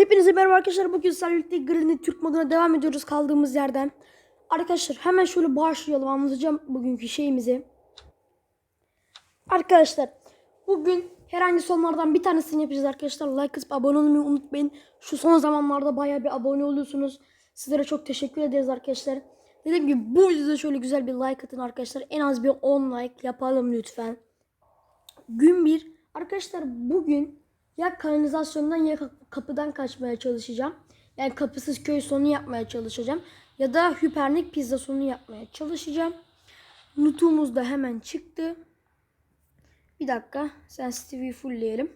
Hepinize merhaba arkadaşlar. Bugün sizlerle Granny Türk moduna devam ediyoruz kaldığımız yerden. Arkadaşlar hemen şöyle başlayalım. Anlatacağım bugünkü şeyimizi. Arkadaşlar bugün herhangi sonlardan bir tanesini yapacağız arkadaşlar. Like atıp abone olmayı unutmayın. Şu son zamanlarda bayağı bir abone oluyorsunuz. Sizlere çok teşekkür ederiz arkadaşlar. Dediğim gibi bu videoda şöyle güzel bir like atın arkadaşlar. En az bir 10 like yapalım lütfen. Gün bir. Arkadaşlar bugün ya kanalizasyondan ya kap- kapıdan kaçmaya çalışacağım. Yani kapısız köy sonu yapmaya çalışacağım. Ya da hipernik pizza sonu yapmaya çalışacağım. Nutumuz da hemen çıktı. Bir dakika. Sensitivity'yi fullleyelim.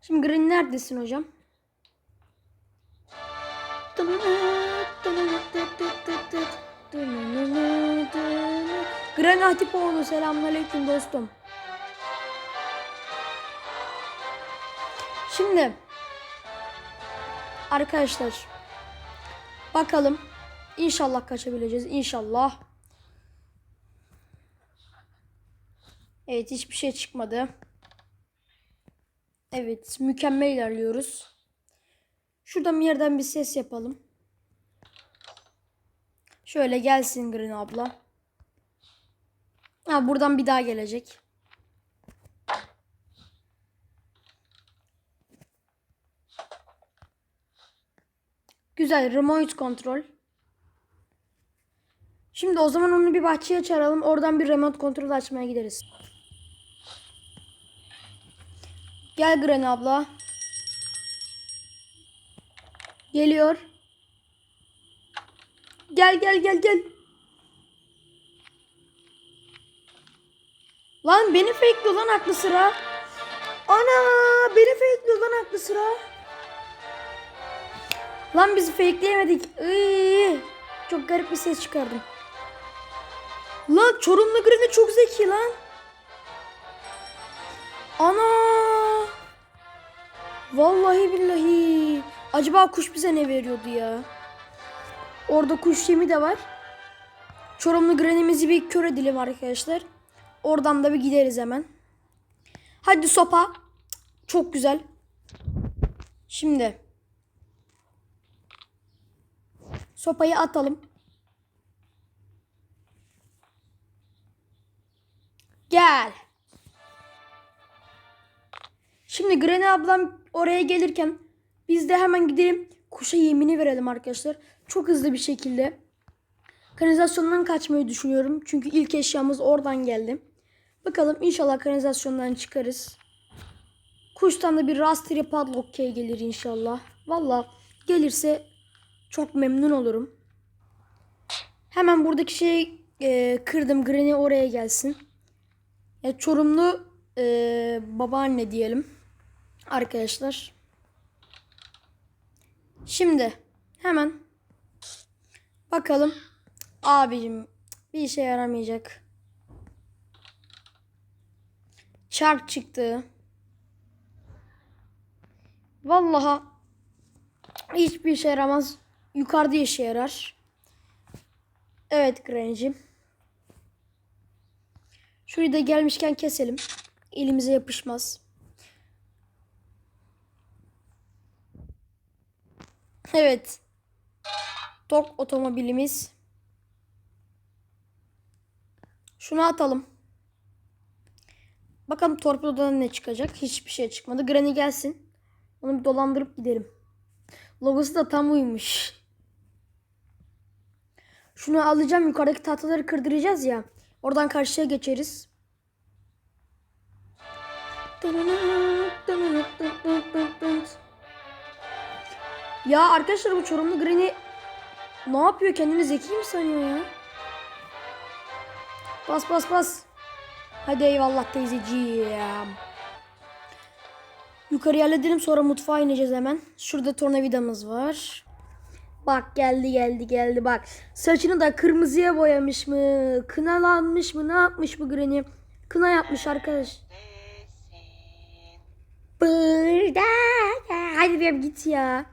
Şimdi Green neredesin hocam? Gren Hatipoğlu selamünaleyküm dostum. Şimdi arkadaşlar bakalım inşallah kaçabileceğiz inşallah. Evet hiçbir şey çıkmadı. Evet mükemmel ilerliyoruz. Şuradan bir yerden bir ses yapalım. Şöyle gelsin Green abla. Ha buradan bir daha gelecek. Güzel remote kontrol. Şimdi o zaman onu bir bahçeye çağıralım. Oradan bir remote kontrol açmaya gideriz. Gel Gren abla. Geliyor. Gel gel gel gel. Lan beni fake lan aklı sıra. Ana beni fake lan aklı sıra. Lan bizi fakeleyemedik. Iy, çok garip bir ses çıkardım. Lan Çorumlu Granny çok zeki lan. Ana. Vallahi billahi. Acaba kuş bize ne veriyordu ya? Orada kuş yemi de var. Çorumlu Granny'mizi bir kör edelim arkadaşlar. Oradan da bir gideriz hemen. Hadi sopa. Çok güzel. Şimdi. Sopayı atalım. Gel. Şimdi Granny ablam oraya gelirken biz de hemen gidelim kuşa yemini verelim arkadaşlar. Çok hızlı bir şekilde. Kanalizasyondan kaçmayı düşünüyorum. Çünkü ilk eşyamız oradan geldi. Bakalım inşallah kanalizasyondan çıkarız. Kuştan da bir Raspberry Padlock key gelir inşallah. Valla gelirse çok memnun olurum. Hemen buradaki şeyi e, kırdım. Granny oraya gelsin. Ya Çorumlu e, babaanne diyelim. Arkadaşlar. Şimdi hemen bakalım. Abicim bir işe yaramayacak. Çark çıktı. Vallahi hiçbir işe yaramaz. Yukarıda işe yarar. Evet Granny'cim. Şurayı da gelmişken keselim. Elimize yapışmaz. Evet. Tok otomobilimiz. Şunu atalım. Bakalım torpidodan ne çıkacak. Hiçbir şey çıkmadı. Granny gelsin. Onu bir dolandırıp gidelim. Logosu da tam uymuş. Şunu alacağım. Yukarıdaki tahtaları kırdıracağız ya. Oradan karşıya geçeriz. Ya arkadaşlar bu Çorumlu Granny ne yapıyor? Kendini zeki mi sanıyor ya? Bas bas bas. Hadi eyvallah teyzeciğim. Yukarı halledelim sonra mutfağa ineceğiz hemen. Şurada tornavidamız var. Bak geldi geldi geldi bak. Saçını da kırmızıya boyamış mı? Kınalanmış mı? Ne yapmış bu Granny? Kına yapmış arkadaş. Burada. Hadi bir git ya.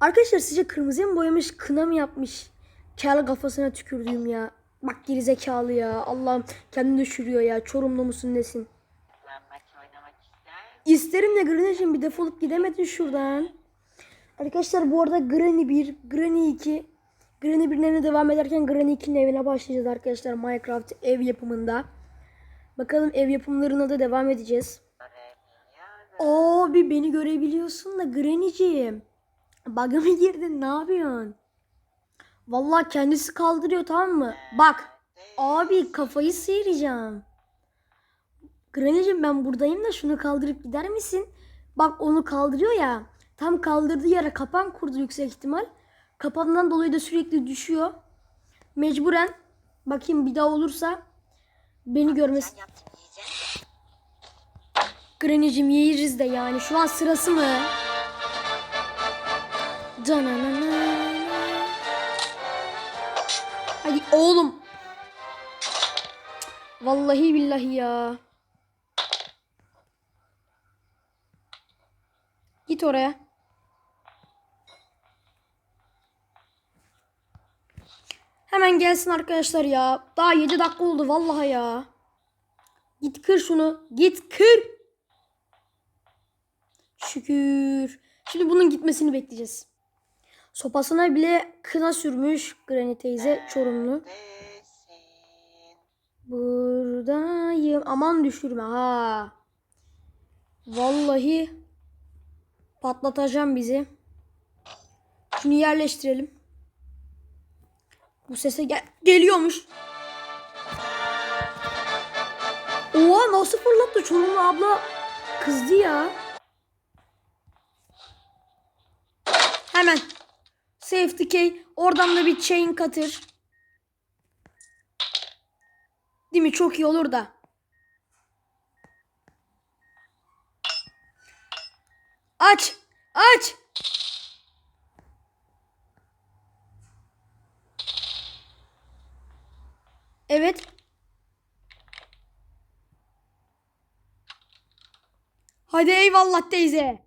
Arkadaşlar sizce kırmızıya mı boyamış? Kına mı yapmış? Kel kafasına tükürdüğüm ya. Bak gerizekalı ya. Allah'ım kendini düşürüyor ya. Çorumlu musun nesin? İsterim de Granny'cim bir defolup gidemedin şuradan. Arkadaşlar bu arada Granny 1, Granny 2, Granny 1'in evine devam ederken Granny 2'nin evine başlayacağız arkadaşlar Minecraft ev yapımında. Bakalım ev yapımlarına da devam edeceğiz. Abi beni görebiliyorsun da Granny'ciğim. Bug'a mı girdin ne yapıyorsun? Vallahi kendisi kaldırıyor tamam mı? Bak abi kafayı sıyıracağım. Granny'cim ben buradayım da şunu kaldırıp gider misin? Bak onu kaldırıyor ya. Tam kaldırdığı yere kapan kurdu yüksek ihtimal. Kapandan dolayı da sürekli düşüyor. Mecburen bakayım bir daha olursa beni görmesi. Granny'cim yeriz de yani şu an sırası mı? Dananana. Hadi oğlum. Vallahi billahi ya. Git oraya. Hemen gelsin arkadaşlar ya. Daha 7 dakika oldu vallahi ya. Git kır şunu. Git kır. Şükür. Şimdi bunun gitmesini bekleyeceğiz. Sopasına bile kına sürmüş Granny teyze Çorumlu. Buradayım. Aman düşürme ha. Vallahi patlatacağım bizi. Şunu yerleştirelim. Bu sese gel geliyormuş. Oha nasıl fırlattı Çorumlu abla kızdı ya. Hemen safety key oradan da bir chain cutter. Değil mi? Çok iyi olur da. Aç. Aç. Evet. Hadi eyvallah teyze.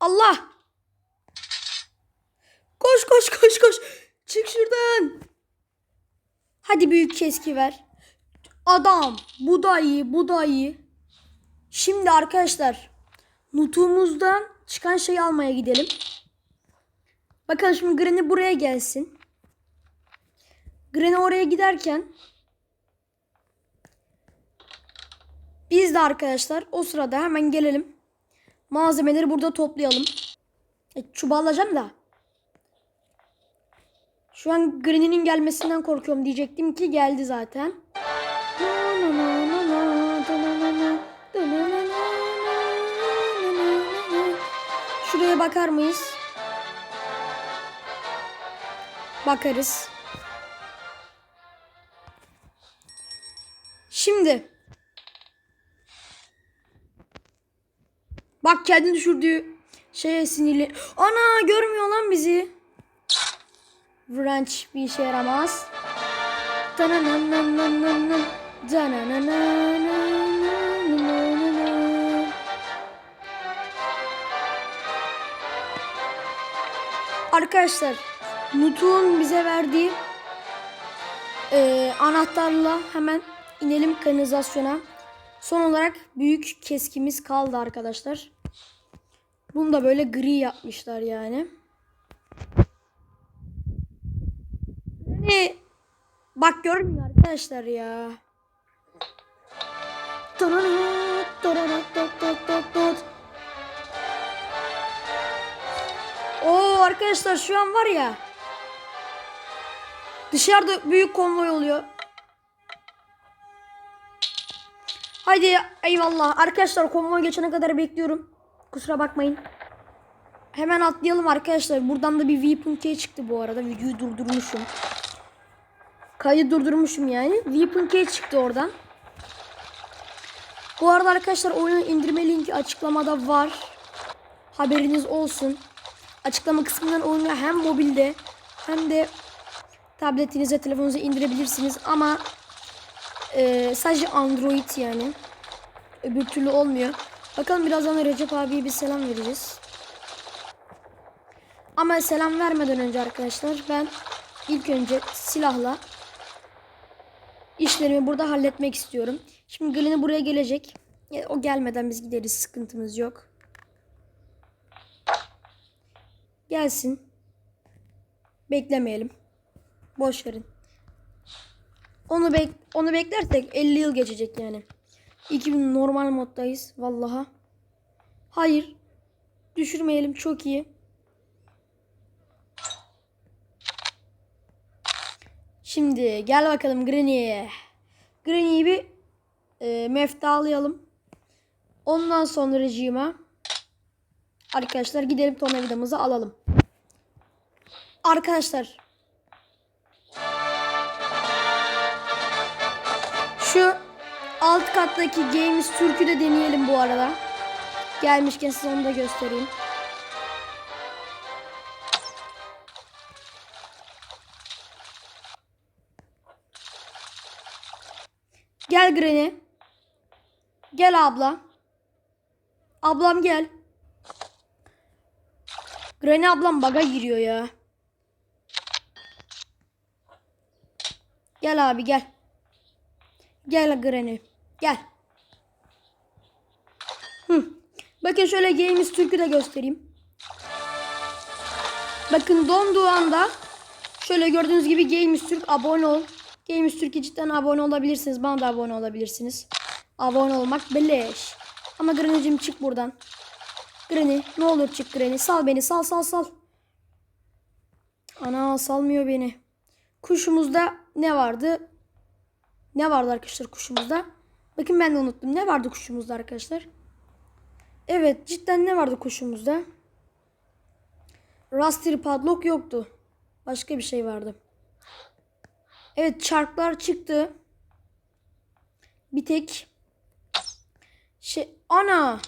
Allah. Koş koş koş koş. Çık şuradan. Hadi büyük keski ver. Adam. Bu da iyi. Bu da iyi. Şimdi arkadaşlar. Nutuğumuzdan çıkan şeyi almaya gidelim. Bakın şimdi Granny buraya gelsin. Granny oraya giderken biz de arkadaşlar o sırada hemen gelelim. Malzemeleri burada toplayalım. E, çubuğu da. Şu an Granny'nin gelmesinden korkuyorum diyecektim ki geldi zaten. Şuraya bakar mıyız? Bakarız. Şimdi Bak kendini düşürdüğü şeye sinirli. Ana görmüyor lan bizi. Wrench bir işe yaramaz. Arkadaşlar Nutuk'un bize verdiği e, anahtarla hemen inelim kanalizasyona. Son olarak büyük keskimiz kaldı arkadaşlar. Bunu da böyle gri yapmışlar yani. Yani bak görmüyor arkadaşlar ya. Oo arkadaşlar şu an var ya. Dışarıda büyük konvoy oluyor. Haydi eyvallah. Arkadaşlar konvoy geçene kadar bekliyorum. Kusura bakmayın. Hemen atlayalım arkadaşlar. Buradan da bir weapon çıktı bu arada. Videoyu durdurmuşum. Kaydı durdurmuşum yani. Weapon çıktı oradan. Bu arada arkadaşlar oyunun indirme linki açıklamada var. Haberiniz olsun. Açıklama kısmından oyunu hem mobilde hem de tabletinize, telefonunuza indirebilirsiniz. Ama e, sadece Android yani. Öbür türlü olmuyor. Bakalım birazdan da Recep abiye bir selam vereceğiz. Ama selam vermeden önce arkadaşlar ben ilk önce silahla işlerimi burada halletmek istiyorum. Şimdi Glen'i buraya gelecek. O gelmeden biz gideriz. Sıkıntımız yok. Gelsin. Beklemeyelim. Boş verin. Onu bek onu beklersek 50 yıl geçecek yani. 2000 normal moddayız vallaha. Hayır. Düşürmeyelim çok iyi. Şimdi gel bakalım Granny'e. Granny'yi bir e, meftalayalım. Ondan sonra rejime arkadaşlar gidelim tornavidamızı alalım. Arkadaşlar şu alt kattaki Games Türk'ü de deneyelim bu arada. Gelmişken size onu da göstereyim. Gel Granny. Gel abla. Ablam gel. Granny ablam baga giriyor ya. Gel abi gel. Gel Granny. Gel. Hı. Bakın şöyle Games Türk'ü de göstereyim. Bakın donduğu anda şöyle gördüğünüz gibi Games Türk abone ol. Games Türk'e cidden abone olabilirsiniz. Bana da abone olabilirsiniz. Abone olmak beleş. Ama Granny'cim çık buradan. Granny ne olur çık Granny. Sal beni sal sal sal. Ana salmıyor beni. Kuşumuzda ne vardı? Ne vardı arkadaşlar kuşumuzda? Bakın ben de unuttum. Ne vardı kuşumuzda arkadaşlar? Evet cidden ne vardı kuşumuzda? Raster padlock yoktu. Başka bir şey vardı. Evet çarklar çıktı. Bir tek şey ana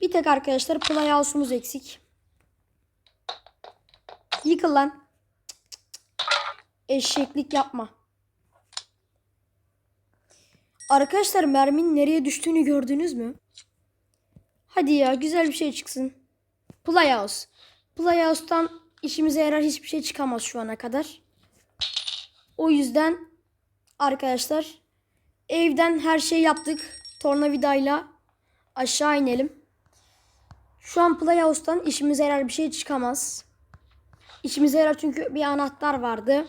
bir tek arkadaşlar playhouse'umuz eksik. Yıkıl lan. Eşeklik yapma. Arkadaşlar merminin nereye düştüğünü gördünüz mü? Hadi ya güzel bir şey çıksın. Playhouse. Playhouse'tan işimize yarar hiçbir şey çıkamaz şu ana kadar. O yüzden arkadaşlar evden her şey yaptık. Tornavidayla aşağı inelim. Şu an Playhouse'tan işimize yarar bir şey çıkamaz. İşimize yarar çünkü bir anahtar vardı.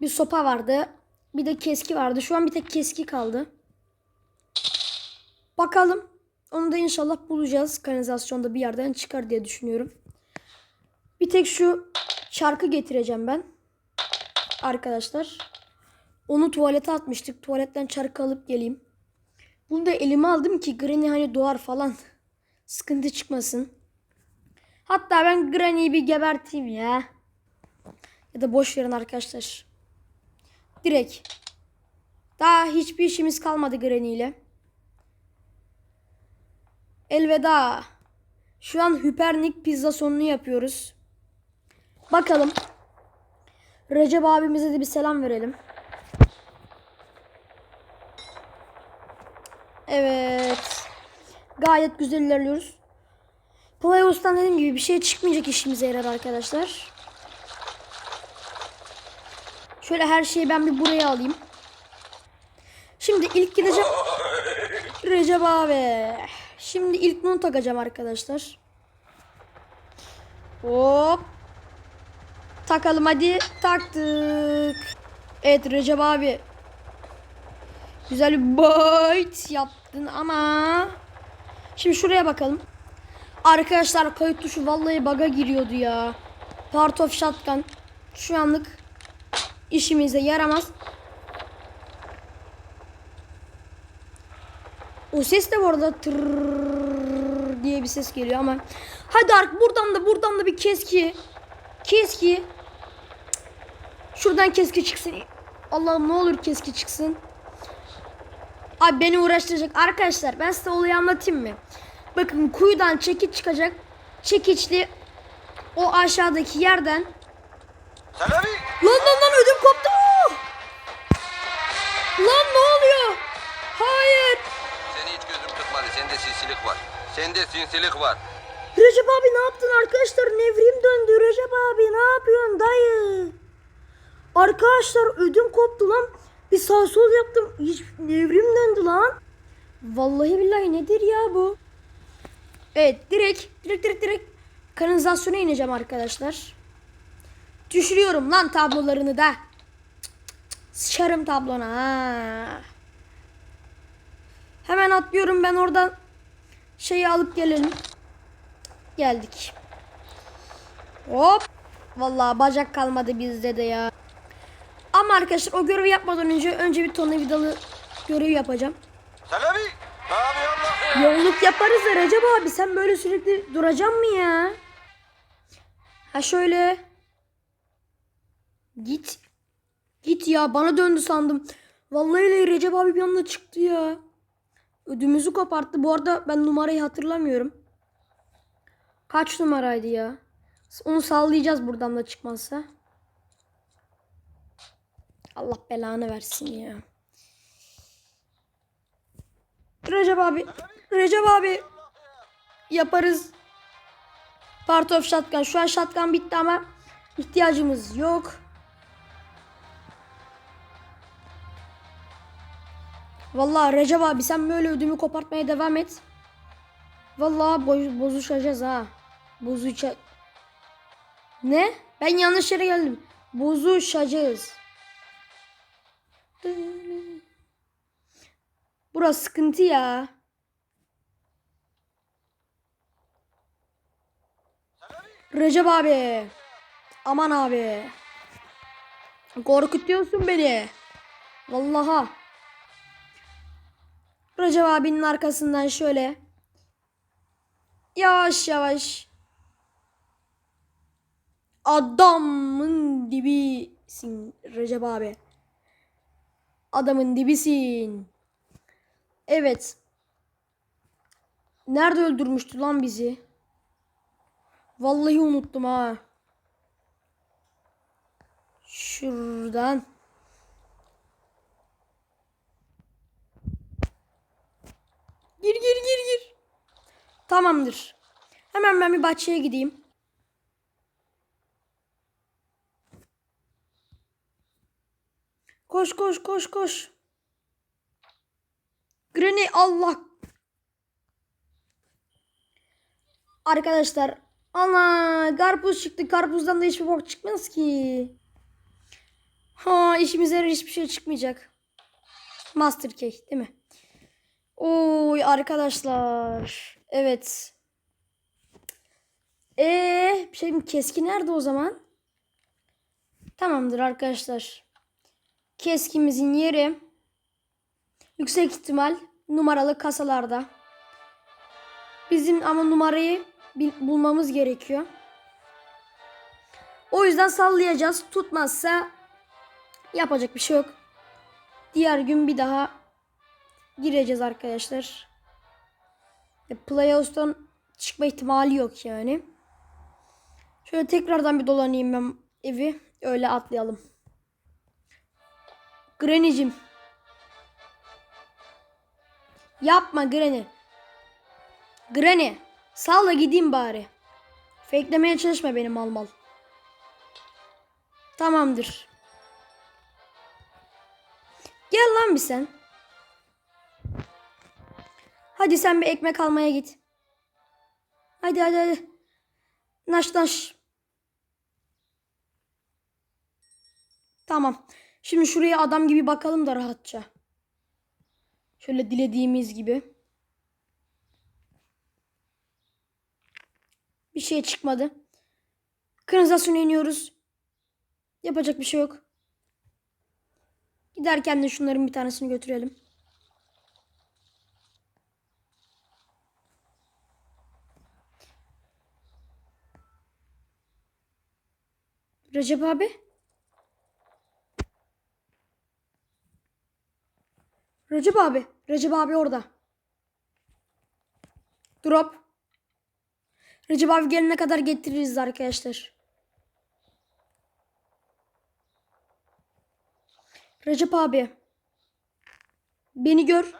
Bir sopa vardı. Bir de keski vardı. Şu an bir tek keski kaldı. Bakalım. Onu da inşallah bulacağız. Kanalizasyonda bir yerden çıkar diye düşünüyorum. Bir tek şu çarkı getireceğim ben. Arkadaşlar. Onu tuvalete atmıştık. Tuvaletten çarkı alıp geleyim. Bunu da elime aldım ki Granny hani doğar falan. Sıkıntı çıkmasın. Hatta ben Granny'yi bir geberteyim ya. Ya da boş verin arkadaşlar. Direkt. Daha hiçbir işimiz kalmadı Granny ile. Elveda. Şu an Hypernik pizza sonunu yapıyoruz. Bakalım. Recep abimize de bir selam verelim. Evet. Gayet güzel ilerliyoruz. Playhouse'dan dediğim gibi bir şey çıkmayacak işimize yarar arkadaşlar. Şöyle her şeyi ben bir buraya alayım. Şimdi ilk gideceğim. Recep abi. Şimdi ilk bunu takacağım arkadaşlar. Hop. Takalım hadi. Taktık. Evet Recep abi. Güzel bir bite yaptın ama. Şimdi şuraya bakalım. Arkadaşlar kayıt tuşu vallahi baga giriyordu ya. Part of shotgun. Şu anlık işimize yaramaz. O ses de bu arada diye bir ses geliyor ama. Hadi artık buradan da buradan da bir keski. Keski. Şuradan keski çıksın. Allah'ım ne olur keski çıksın. Abi beni uğraştıracak. Arkadaşlar ben size olayı anlatayım mı? Bakın kuyudan çekiç çıkacak. Çekiçli o aşağıdaki yerden. Selami! Lan lan lan ödüm koptu. Lan ne oluyor? Hayır. Seni hiç gözüm tutmadı. Sende sinsilik var. Sende sinsilik var. Recep abi ne yaptın arkadaşlar? Nevrim döndü. Recep abi ne yapıyorsun dayı? Arkadaşlar ödüm koptu lan. Bir sağ sol yaptım. Hiç nevrim döndü lan. Vallahi billahi nedir ya bu? Evet direkt direkt direkt direkt kanalizasyona ineceğim arkadaşlar. Düşürüyorum lan tablolarını da. Sıçarım tablona ha. Hemen atlıyorum ben oradan şeyi alıp gelelim. Geldik. Hop. Vallahi bacak kalmadı bizde de ya. Ama arkadaşlar o görevi yapmadan önce önce bir tornavidalı görev yapacağım. Lan? Yolluk yaparız da Recep abi sen böyle sürekli duracaksın mı ya? Ha şöyle. Git. Git ya bana döndü sandım. Vallahi Recep abi bir anda çıktı ya. Ödümüzü koparttı. Bu arada ben numarayı hatırlamıyorum. Kaç numaraydı ya? Onu sallayacağız buradan da çıkmazsa. Allah belanı versin ya. Recep abi. Recep abi. Yaparız. Part of shotgun. Şu an shotgun bitti ama ihtiyacımız yok. Vallahi Recep abi sen böyle ödümü kopartmaya devam et. Vallahi boz bozuşacağız ha. Bozuşa... Ne? Ben yanlış yere geldim. Bozuşacağız. Burası sıkıntı ya. Recep abi. Aman abi. Korkutuyorsun beni. Vallaha. Recep abinin arkasından şöyle. Yavaş yavaş. Adamın dibisin Recep abi. Adamın dibisin. Evet. Nerede öldürmüştü lan bizi? Vallahi unuttum ha. Şuradan. Gir gir gir gir. Tamamdır. Hemen ben bir bahçeye gideyim. Koş koş koş koş. Granny Allah. Arkadaşlar ana karpuz çıktı. Karpuzdan da hiçbir bok çıkmaz ki. Ha işimize hiçbir şey çıkmayacak. Master cake değil mi? Oy arkadaşlar. Evet. Ee, şey? Keski nerede o zaman? Tamamdır arkadaşlar. Keskimizin yeri yüksek ihtimal numaralı kasalarda. Bizim ama numarayı bulmamız gerekiyor. O yüzden sallayacağız. Tutmazsa yapacak bir şey yok. Diğer gün bir daha gireceğiz arkadaşlar. E, Playhouse'dan çıkma ihtimali yok yani. Şöyle tekrardan bir dolanayım ben evi. Öyle atlayalım. Granny'cim. Yapma Granny. Granny. Salla gideyim bari. Fakelemeye çalışma benim mal mal. Tamamdır. Gel lan bir sen. Hadi sen bir ekmek almaya git. Hadi hadi hadi. Naş naş. Tamam. Şimdi şuraya adam gibi bakalım da rahatça. Şöyle dilediğimiz gibi. Bir şey çıkmadı. Kanalizasyona iniyoruz. Yapacak bir şey yok. Giderken de şunların bir tanesini götürelim. Recep abi. Recep abi. Recep abi orada. Drop. Recep abi gelene kadar getiririz arkadaşlar. Recep abi. Beni gör.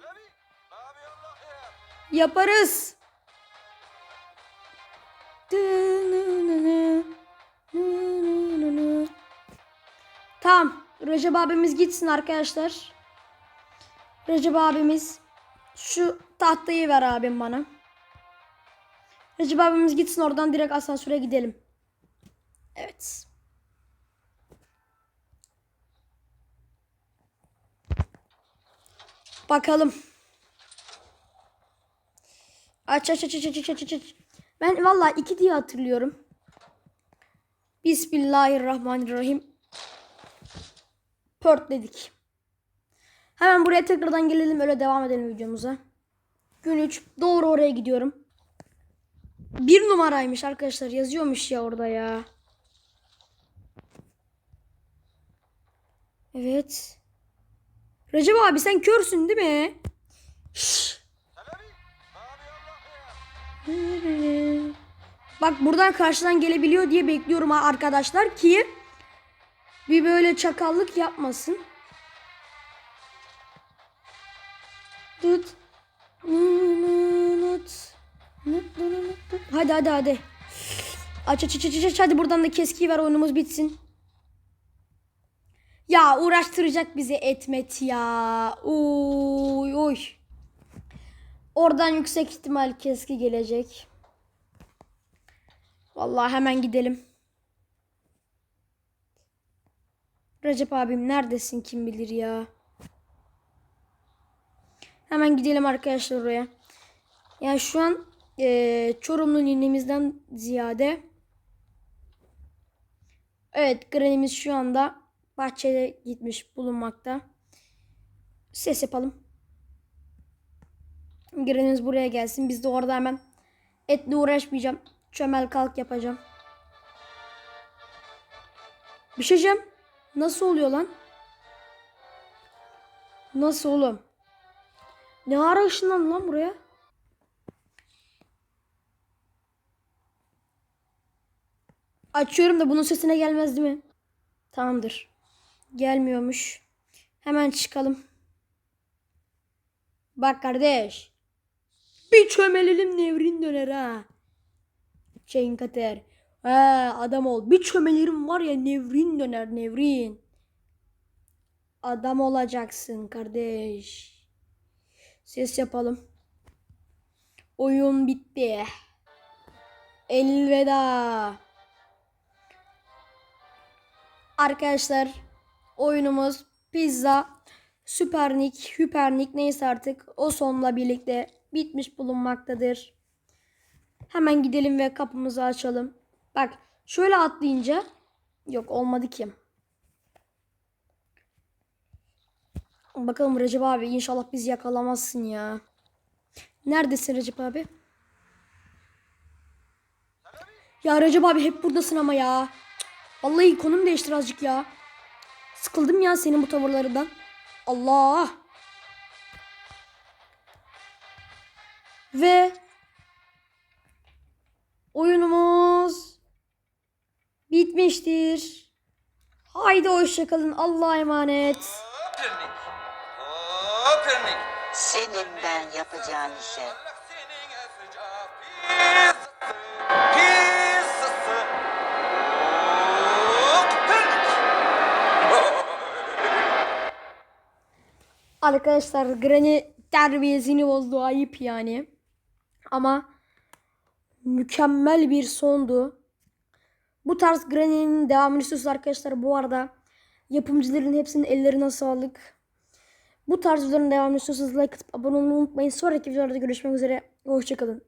Yaparız. Tamam. Recep abimiz gitsin arkadaşlar. Recep abimiz Şu tahtayı ver abim bana. Recep abimiz gitsin oradan direkt asansöre gidelim. Evet. Bakalım. Aç aç aç aç aç aç aç. Ben vallahi iki diye hatırlıyorum. Bismillahirrahmanirrahim. Pört dedik. Hemen buraya tekrardan gelelim öyle devam edelim videomuza. Gün 3 doğru oraya gidiyorum. Bir numaraymış arkadaşlar yazıyormuş ya orada ya. Evet. Recep abi sen körsün değil mi? Şşş. Bak buradan karşıdan gelebiliyor diye bekliyorum arkadaşlar ki bir böyle çakallık yapmasın. Tut. Hadi hadi hadi. Aç aç aç aç aç hadi buradan da keskiyi ver oyunumuz bitsin. Ya uğraştıracak bizi etmet ya. Uy uy. Oradan yüksek ihtimal keski gelecek. Vallahi hemen gidelim. Recep abim neredesin kim bilir ya. Hemen gidelim arkadaşlar oraya. Yani şu an eee Çorumlu ninemizden ziyade Evet Granny'miz şu anda bahçede gitmiş bulunmakta. Ses yapalım. Granny'miz buraya gelsin. Biz de orada hemen etle uğraşmayacağım. Çömel kalk yapacağım. Bir şey. Nasıl oluyor lan? Nasıl oğlum? Ne ara ışınlandın lan buraya? Açıyorum da bunun sesine gelmez değil mi? Tamamdır. Gelmiyormuş. Hemen çıkalım. Bak kardeş. Bir çömelelim nevrin döner ha. Şeyin kater. Ha adam ol. Bir çömelerim var ya nevrin döner nevrin. Adam olacaksın kardeş. Ses yapalım. Oyun bitti. Elveda. Arkadaşlar oyunumuz pizza, süpernik, hypernik neyse artık o sonla birlikte bitmiş bulunmaktadır. Hemen gidelim ve kapımızı açalım. Bak şöyle atlayınca yok olmadı ki. Bakalım Recep abi inşallah bizi yakalamazsın ya. Neredesin Recep abi? Ya Recep abi hep buradasın ama ya. Vallahi konum değiştir azıcık ya. Sıkıldım ya senin bu tavırlarından. Allah. Ve oyunumuz bitmiştir. Haydi hoşçakalın. Allah'a emanet. Hopernik. Hopernik. Senin ben yapacağın işe. Arkadaşlar Granny terbiyesini bozdu. Ayıp yani. Ama mükemmel bir sondu. Bu tarz Granny'nin devamını istiyorsanız arkadaşlar bu arada yapımcıların hepsinin ellerine sağlık. Bu tarz videoların devamını istiyorsanız like atıp abone olmayı unutmayın. Sonraki videolarda görüşmek üzere. Hoşçakalın.